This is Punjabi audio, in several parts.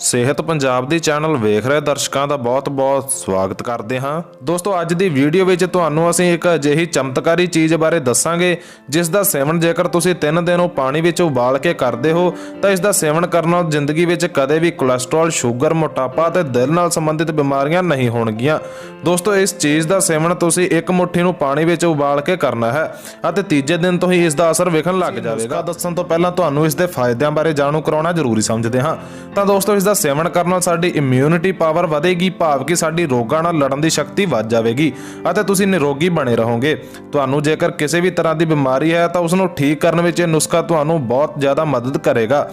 ਸਿਹਤ ਪੰਜਾਬ ਦੀ ਚੈਨਲ ਵੇਖ ਰਹੇ ਦਰਸ਼ਕਾਂ ਦਾ ਬਹੁਤ-ਬਹੁਤ ਸਵਾਗਤ ਕਰਦੇ ਹਾਂ। ਦੋਸਤੋ ਅੱਜ ਦੀ ਵੀਡੀਓ ਵਿੱਚ ਤੁਹਾਨੂੰ ਅਸੀਂ ਇੱਕ ਅਜਿਹੀ ਚਮਤਕਾਰੀ ਚੀਜ਼ ਬਾਰੇ ਦੱਸਾਂਗੇ ਜਿਸ ਦਾ ਸੇਵਨ ਜੇਕਰ ਤੁਸੀਂ 3 ਦਿਨ ਉਹ ਪਾਣੀ ਵਿੱਚ ਉਬਾਲ ਕੇ ਕਰਦੇ ਹੋ ਤਾਂ ਇਸ ਦਾ ਸੇਵਨ ਕਰਨ ਨਾਲ ਜ਼ਿੰਦਗੀ ਵਿੱਚ ਕਦੇ ਵੀ ਕੋਲੇਸਟ੍ਰੋਲ ਸ਼ੂਗਰ ਮੋਟਾਪਾ ਤੇ ਦਿਲ ਨਾਲ ਸੰਬੰਧਿਤ ਬਿਮਾਰੀਆਂ ਨਹੀਂ ਹੋਣਗੀਆਂ। ਦੋਸਤੋ ਇਸ ਚੀਜ਼ ਦਾ ਸੇਵਨ ਤੁਸੀਂ ਇੱਕ ਮੁੱਠੀ ਨੂੰ ਪਾਣੀ ਵਿੱਚ ਉਬਾਲ ਕੇ ਕਰਨਾ ਹੈ ਅਤੇ ਤੀਜੇ ਦਿਨ ਤੋਂ ਹੀ ਇਸ ਦਾ ਅਸਰ ਵੇਖਣ ਲੱਗ ਜਾਵੇਗਾ। ਦੱਸਣ ਤੋਂ ਪਹਿਲਾਂ ਤੁਹਾਨੂੰ ਇਸ ਦੇ ਫਾਇਦਿਆਂ ਬਾਰੇ ਜਾਣੂ ਕਰਾਉਣਾ ਜ਼ਰੂਰੀ ਸਮਝਦੇ ਹਾਂ। ਤਾਂ ਦੋਸਤੋ ਇਸ ਦਾ ਸੇਵਨ ਕਰਨ ਨਾਲ ਸਾਡੀ ਇਮਿਊਨਿਟੀ ਪਾਵਰ ਵਧੇਗੀ, ਭਾਵ ਕਿ ਸਾਡੀ ਰੋਗਾਂ ਨਾਲ ਲੜਨ ਦੀ ਸ਼ਕਤੀ ਵੱਧ ਜਾਵੇਗੀ ਅਤੇ ਤੁਸੀਂ ਨਿਰੋਗੀ ਬਣੇ ਰਹੋਗੇ। ਤੁਹਾਨੂੰ ਜੇਕਰ ਕਿਸੇ ਵੀ ਤਰ੍ਹਾਂ ਦੀ ਬਿਮਾਰੀ ਹੈ ਤਾਂ ਉਸ ਨੂੰ ਠੀਕ ਕਰਨ ਵਿੱਚ ਇਹ ਨੁਸਖਾ ਤੁਹਾਨੂੰ ਬਹੁਤ ਜ਼ਿਆਦਾ ਮਦਦ ਕਰੇਗਾ।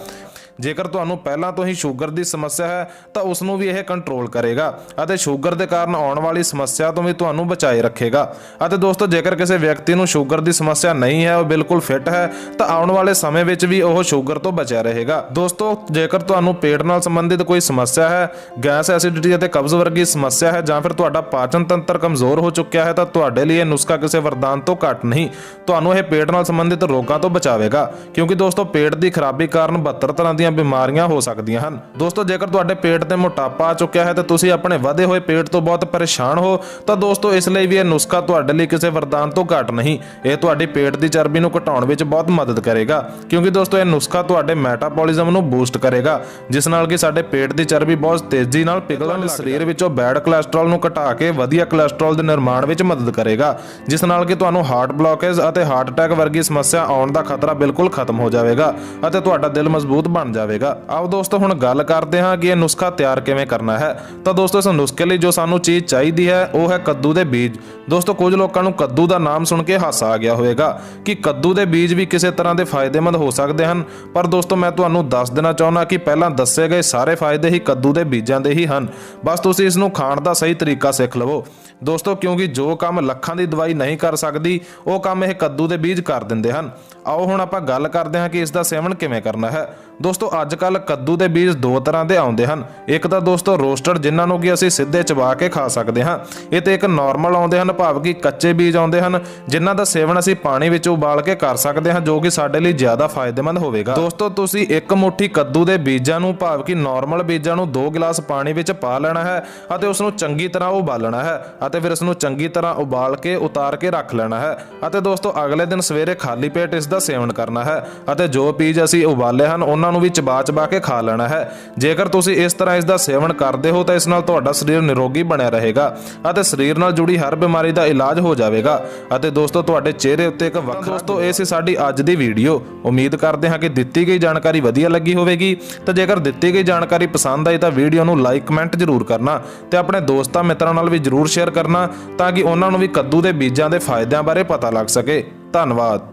ਜੇਕਰ ਤੁਹਾਨੂੰ ਪਹਿਲਾਂ ਤੋਂ ਹੀ ਸ਼ੂਗਰ ਦੀ ਸਮੱਸਿਆ ਹੈ, ਤਾਂ ਉਸ ਨੂੰ ਵੀ ਇਹ ਕੰਟਰੋਲ ਕਰੇਗਾ ਅਤੇ ਸ਼ੂਗਰ ਦੇ ਕਾਰਨ ਆਉਣ ਵਾਲੀ ਸਮੱਸਿਆ ਤੋਂ ਵੀ ਤੁਹਾਨੂੰ ਬਚਾਏ ਰੱਖੇਗਾ। ਅਤੇ ਦੋਸਤੋ, ਜੇਕਰ ਕਿਸੇ ਵਿਅਕਤੀ ਨੂੰ ਸ਼ੂਗਰ ਦੀ ਸਮੱਸਿਆ ਨਹੀਂ ਹੈ, ਉਹ ਬਿਲਕੁਲ ਫਿੱਟ ਹੈ, ਤਾਂ ਆਉਣ ਵਾਲੇ ਸਮੇਂ ਵਿੱਚ ਵੀ ਉਹ ਸ਼ੂਗਰ ਤੋਂ ਬਚਿਆ ਰਹੇਗਾ। ਦੋਸਤੋ, ਜੇਕਰ ਤੁਹਾਨੂੰ ਪੇਟ ਨਾਲ ਸੰਬੰਧਿਤ ਕੋਈ ਸਮੱਸਿਆ ਹੈ, ਗੈਸ ਐਸਿਡਿਟੀ ਅਤੇ ਕਬਜ਼ ਵਰਗੀ ਸਮੱਸਿਆ ਹੈ, ਜਾਂ ਫਿਰ ਤੁਹਾਡਾ ਪਾਚਨ ਤੰਤਰ ਕਮਜ਼ੋਰ ਹੋ ਚੁੱਕਿਆ ਹੈ, ਤਾਂ ਤੁਹਾਡੇ ਲਈ ਇਹ ਨੁਸਖਾ ਕਿਸੇ ਵਰਦਾਨ ਤੋਂ ਘੱਟ ਨਹੀਂ। ਤੁਹਾਨੂੰ ਇਹ ਪੇਟ ਨਾਲ ਸੰਬੰਧਿਤ ਰੋਗਾਂ ਤੋਂ ਬਚਾਵੇਗਾ, ਕਿਉਂਕਿ ਦੋਸਤੋ, ਪੇਟ ਦੀ ਖਰਾਬੀ ਕਾਰਨ 72 ਤਰ੍ਹਾਂ ਦੀਆਂ ਬਿਮਾਰੀਆਂ ਹੋ ਸਕਦੀਆਂ ਹਨ। ਦੋਸਤੋ ਜੇਕਰ ਤੁਹਾਡੇ ਪੇਟ ਤੇ ਮੋਟਾਪਾ ਆ ਚੁੱਕਿਆ ਹੈ ਤੇ ਤੁਸੀਂ ਆਪਣੇ ਵਧੇ ਹੋਏ ਪੇਟ ਤੋਂ ਬਹੁਤ ਪਰੇਸ਼ਾਨ ਹੋ ਤਾਂ ਦੋਸਤੋ ਇਸ ਲਈ ਵੀ ਇਹ ਨੁਸਖਾ ਤੁਹਾਡੇ ਲਈ ਕਿਸੇ ਵਰਦਾਨ ਤੋਂ ਘੱਟ ਨਹੀਂ। ਇਹ ਤੁਹਾਡੀ ਪੇਟ ਦੀ ਚਰਬੀ ਨੂੰ ਘਟਾਉਣ ਵਿੱਚ ਬਹੁਤ ਮਦਦ ਕਰੇਗਾ। ਕਿਉਂਕਿ ਦੋਸਤੋ ਇਹ ਨੁਸਖਾ ਤੁਹਾਡੇ ਮੈਟਾਬੋਲਿਜ਼ਮ ਨੂੰ ਬੂਸਟ ਕਰੇਗਾ ਜਿਸ ਨਾਲ ਕਿ ਸਾਡੇ ਪੇਟ ਦੀ ਚਰਬੀ ਬਹੁਤ ਤੇਜ਼ੀ ਨਾਲ ਪਿਘਲਣ ਸਰੀਰ ਵਿੱਚੋਂ ਬੈਡ ਕੋਲੇਸਟ੍ਰੋਲ ਨੂੰ ਘਟਾ ਕੇ ਵਧੀਆ ਕੋਲੇਸਟ੍ਰੋਲ ਦੇ ਨਿਰਮਾਣ ਵਿੱਚ ਮਦਦ ਕਰੇਗਾ ਜਿਸ ਨਾਲ ਕਿ ਤੁਹਾਨੂੰ ਹਾਰਟ ਬਲੌਕੇਜ ਅਤੇ ਹਾਰਟ ਅਟੈਕ ਵਰਗੀ ਸਮੱਸਿਆ ਆਉਣ ਦਾ ਖਤਰਾ ਬਿਲਕੁਲ ਖਤਮ ਹੋ ਜਾਵੇਗਾ ਅਤੇ ਤੁਹਾਡਾ ਦਿਲ ਮਜ਼ਬੂਤ ਬਣ ਜਾਵੇਗਾ। ਆਓ ਦੋਸਤੋ, ਹੁਣ ਗੱਲ ਕਰਦੇ ਹਾਂ ਕਿ ਇਹ ਨੁਸਖਾ ਤਿਆਰ ਕਿਵੇਂ ਕਰਨਾ ਹੈ। ਤਾਂ ਦੋਸਤੋ, ਇਸ ਨੁਸਖੇ ਲਈ ਜੋ ਸਾਨੂੰ ਚੀਜ਼ ਚਾਹੀਦੀ ਹੈ, ਉਹ ਹੈ ਕੱਦੂ ਦੇ ਬੀਜ। ਦੋਸਤੋ, ਕੁਝ ਲੋਕਾਂ ਨੂੰ ਕੱਦੂ ਦਾ ਨਾਮ ਸੁਣ ਕੇ ਹਾਸਾ ਆ ਗਿਆ ਹੋਵੇਗਾ ਕਿ ਕੱਦੂ ਦੇ ਬੀਜ ਵੀ ਕਿਸੇ ਤਰ੍ਹਾਂ ਦੇ ਫਾਇਦੇਮੰਦ ਹੋ ਸਕਦੇ ਹਨ। ਪਰ ਦੋਸਤੋ, ਮੈਂ ਤੁਹਾਨੂੰ ਦੱਸ ਦੇਣਾ ਚਾਹੁੰਦਾ ਕਿ ਪਹਿਲਾਂ ਦੱਸੇ ਗਏ ਸਾਰੇ ਫਾਇਦੇ ਹੀ ਕੱਦੂ ਦੇ ਬੀਜਾਂ ਦੇ ਹੀ ਹਨ। ਬਸ ਤੁਸੀਂ ਇਸ ਨੂੰ ਖਾਣ ਦਾ ਸਹੀ ਤਰੀਕਾ ਸਿੱਖ ਲਵੋ। ਦੋਸਤੋ, ਕਿਉਂਕਿ ਜੋ ਕੰਮ ਲੱਖਾਂ ਦੀ ਦਵਾਈ ਨਹੀਂ ਕਰ ਸਕਦੀ, ਉਹ ਕੰਮ ਇਹ ਕੱਦੂ ਦੇ ਬੀਜ ਕਰ ਦਿੰਦੇ ਹਨ। ਆਓ ਹੁਣ ਆਪਾਂ ਗੱਲ ਕਰਦੇ ਹਾਂ ਕਿ ਇਸ ਦਾ ਸੇਵਨ ਕਿਵੇਂ ਕਰਨਾ ਹੈ। ਦੋਸਤੋ ਅੱਜ ਕੱਲ ਕੱਦੂ ਦੇ ਬੀਜ ਦੋ ਤਰ੍ਹਾਂ ਦੇ ਆਉਂਦੇ ਹਨ। ਇੱਕ ਤਾਂ ਦੋਸਤੋ, ਰੋਸਟਡ, ਜਿਨ੍ਹਾਂ ਨੂੰ ਕਿ ਅਸੀਂ ਸਿੱਧੇ ਚਬਾ ਕੇ ਖਾ ਸਕਦੇ ਹਾਂ। ਇਹ ਤੇ ਇੱਕ ਨਾਰਮਲ ਆਉਂਦੇ ਹਨ, ਭਾਵ ਕਿ ਕੱਚੇ ਬੀਜ ਆਉਂਦੇ ਹਨ, ਜਿਨ੍ਹਾਂ ਦਾ ਸੇਵਨ ਅਸੀਂ ਪਾਣੀ ਵਿੱਚ ਉਬਾਲ ਕੇ ਕਰ ਸਕਦੇ ਹਾਂ, ਜੋ ਕਿ ਸਾਡੇ ਲਈ ਜ਼ਿਆਦਾ ਫਾਇਦੇਮੰਦ ਹੋਵੇਗਾ। ਦੋਸਤੋ, ਤੁਸੀਂ ਇੱਕ ਮੁਠੀ ਕੱਦੂ ਦੇ ਬੀਜਾਂ ਨੂੰ, ਭਾਵ ਕਿ ਨਾਰਮਲ ਬੀਜਾਂ ਨੂੰ 2 ਗਲਾਸ ਪਾਣੀ ਵਿੱਚ ਪਾ ਲੈਣਾ ਹੈ ਅਤੇ ਉਸ ਨੂੰ ਚੰਗੀ ਤਰ੍ਹਾਂ ਉਬਾਲਣਾ ਹੈ ਅਤੇ ਫਿਰ ਇਸ ਨੂੰ ਚੰਗੀ ਤਰ੍ਹਾਂ ਉਬਾਲ ਕੇ, ਉਤਾਰ ਕੇ ਰੱਖ ਲੈਣਾ ਹੈ ਅਤੇ ਦੋਸਤੋ, ਅਗਲੇ ਦਿਨ ਸਵੇਰੇ ਖਾਲੀ ਪੇਟ ਇਸ ਦਾ ਸੇਵਨ ਕਰਨਾ ਹੈ ਅਤੇ ਜੋ ਬੀਜ ਅਸੀਂ ਉਬਾਲੇ ਹਨ, ਉਹਨਾਂ ਉਹਨਾਂ ਨੂੰ ਵੀ ਚਬਾ ਚਬਾ ਕੇ ਖਾ ਲੈਣਾ ਹੈ। ਜੇਕਰ ਤੁਸੀਂ ਇਸ ਤਰ੍ਹਾਂ ਇਸ ਦਾ ਸੇਵਨ ਕਰਦੇ ਹੋ ਤਾਂ ਇਸ ਨਾਲ ਤੁਹਾਡਾ ਸਰੀਰ ਨਿਰੋਗੀ ਬਣਿਆ ਰਹੇਗਾ ਅਤੇ ਸਰੀਰ ਨਾਲ ਜੁੜੀ ਹਰ ਬਿਮਾਰੀ ਦਾ ਇਲਾਜ ਹੋ ਜਾਵੇਗਾ। ਅਤੇ ਦੋਸਤੋ, ਤੁਹਾਡੇ ਚਿਹਰੇ ਉੱਤੇ ਇੱਕ ਵੱਖਰਾ ਦੋਸਤੋ, ਇਹ ਸੀ ਸਾਡੀ ਅੱਜ ਦੀ ਵੀਡੀਓ। ਉਮੀਦ ਕਰਦੇ ਹਾਂ ਕਿ ਦਿੱਤੀ ਗਈ ਜਾਣਕਾਰੀ ਵਧੀਆ ਲੱਗੀ ਹੋਵੇਗੀ। ਤਾਂ ਜੇਕਰ ਦਿੱਤੀ ਗਈ ਜਾਣਕਾਰੀ ਪਸੰਦ ਆਈ ਤਾਂ ਵੀਡੀਓ ਨੂੰ ਲਾਈਕ, ਕਮੈਂਟ ਜ਼ਰੂਰ ਕਰਨਾ ਤੇ ਆਪਣੇ ਦੋਸਤਾਂ ਮਿੱਤਰਾਂ ਨਾਲ ਵੀ ਜ਼ਰੂਰ ਸ਼ੇਅਰ ਕਰਨਾ ਤਾਂ ਕਿ ਉਹਨਾਂ ਨੂੰ ਵੀ ਕੱਦੂ ਦੇ ਬੀਜਾਂ ਦੇ ਫਾਇਦਿਆਂ ਬਾਰੇ ਪਤਾ ਲੱਗ ਸਕੇ। ਧੰਨਵਾਦ।